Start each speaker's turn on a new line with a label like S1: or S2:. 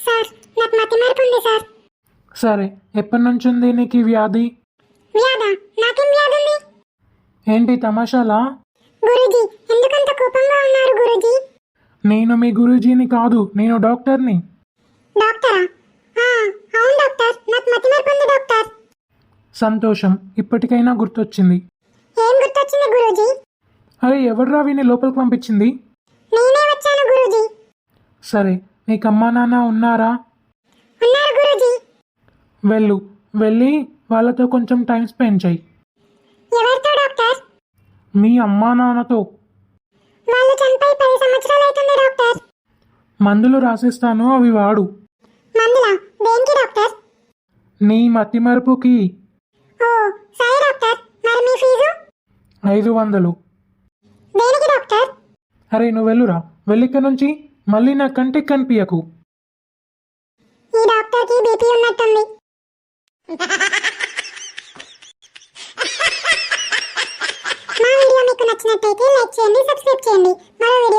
S1: Sir నాకు మతి మార్పు ఉంది సార్.
S2: సరే ఎప్పటి నుంచి ఉంది నీకు ఈ వ్యాధి?
S1: వ్యాధ? నాకేం వ్యాధి ఉంది
S2: ఏంటి తమాషాలా?
S1: గురూజీ ఎందుకంత కోపంగా ఉన్నారు గురూజీ?
S2: నేను మీ గురూజీని కాదు నేను డాక్టర్ని.
S1: డాక్టరా? ఆ, అవును డాక్టర్ నాకు మతి మార్పు ఉంది డాక్టర్.
S2: సంతోషం ఇప్పటికైనా గుర్తొచ్చింది.
S1: ఏం గుర్తొచ్చింది గురూజీ?
S2: అరే ఎవర్రా వీని లోపలికి పంపించింది?
S1: నేనే వచ్చాను గురూజీ.
S2: సరే నీకు అమ్మా నాన్న ఉన్నారా?
S1: ఉన్నారు గురూజీ.
S2: వెళ్ళు వెళ్ళి వాళ్ళతో కొంచెం టైం స్పెండ్ చేయి.
S1: ఎవరితో డాక్టర్?
S2: మీ అమ్మా నాన్నతో.
S1: వాళ్ళు చనిపోయి పది సంవత్సరాలు అవుతుంది డాక్టర్.
S2: మందులు రాసిస్తాను అవి వాడు.
S1: మందులా? దేనికి డాక్టర్?
S2: నీ మతి మరుపుకి.
S1: ఓ సరే డాక్టర్. మరి మీ ఫీజు?
S2: ఐదు వందలు.
S1: దేనికి డాక్టర్?
S2: అరే నువ్వు వెళ్ళురా. వెళ్ళిక్క నుంచి. మళ్ళీ నా కంటికి కనిపించకు
S1: ఈ డాక్టర్కి బీపీ ఉన్నట్టుంది. మా వీడియో మీకు నచ్చినట్టయితే లైక్ చేయండి సబ్స్క్రైబ్ చేయండి. మరో వీడియోతో